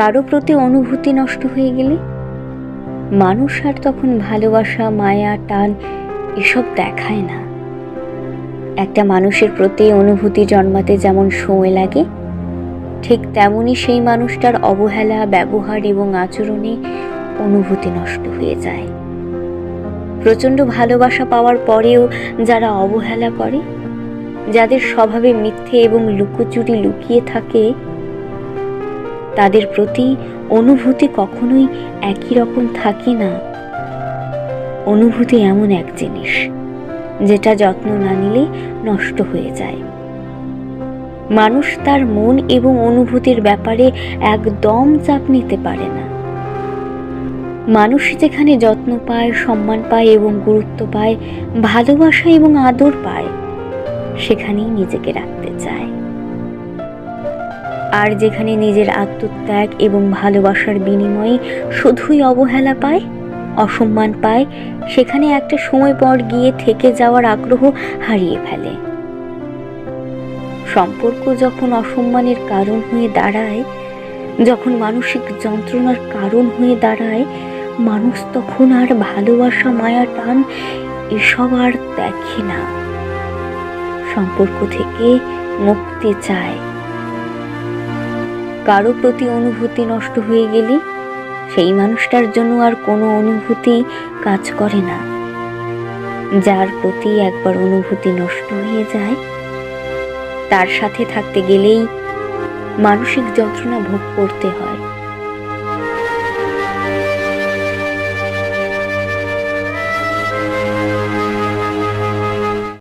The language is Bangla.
কারও প্রতি অনুভূতি নষ্ট হয়ে গেলে? মানুষ আর তখন ভালোবাসা, মায়া, টান এসব দেখায় না। একটা মানুষের প্রতি অনুভূতি জন্মাতে যেমন সময় লাগে, ঠিক তেমনই সেই মানুষটার অবহেলা, ব্যবহার এবং আচরণে অনুভূতি নষ্ট হয়ে যায়। প্রচণ্ড ভালোবাসা পাওয়ার পরেও যারা অবহেলা করে, যাদের স্বভাবে মিথ্যে এবং লুকোচুরি লুকিয়ে থাকে তাদের প্রতি অনুভূতি কখনোই একই রকম থাকে না। অনুভূতি এমন এক জিনিস, যেটা যত্ন না নিলে নষ্ট হয়ে যায়। মানুষ তার মন এবং অনুভূতির ব্যাপারে একদম চাপ নিতে পারে না। মানুষ যেখানে যত্ন পায়, সম্মান পায় এবং গুরুত্ব পায়, ভালোবাসা এবং আদর পায়, সেখানেই নিজেকে চায় আর যেখানে নিজের আত্মত্যাগ এবং ভালোবাসার বিনিময়ে শুধুই অবহেলা পায়, অসম্মান পায়, সেখানে একটা সময় পর গিয়ে থেকে যাওয়ার আগ্রহ হারিয়ে ফেলে। সম্পর্ক যখন অসম্মানের কারণ হয়ে দাঁড়ায়, যখন মানসিক যন্ত্রণার কারণ হয়ে দাঁড়ায়, মানুষ তখন আর ভালোবাসা, মায়া, টান এসব আর দেখে না। সম্পর্ক থেকে মুক্তি চায়। কারও প্রতি অনুভূতি নষ্ট হয়ে গেলে সেই মানুষটার জন্য আর কোনো অনুভূতি কাজ করে না। যার প্রতি একবার অনুভূতি নষ্ট হয়ে যায়, তার সাথে থাকতে গেলেই মানসিক যন্ত্রণা ভোগ করতে হয়।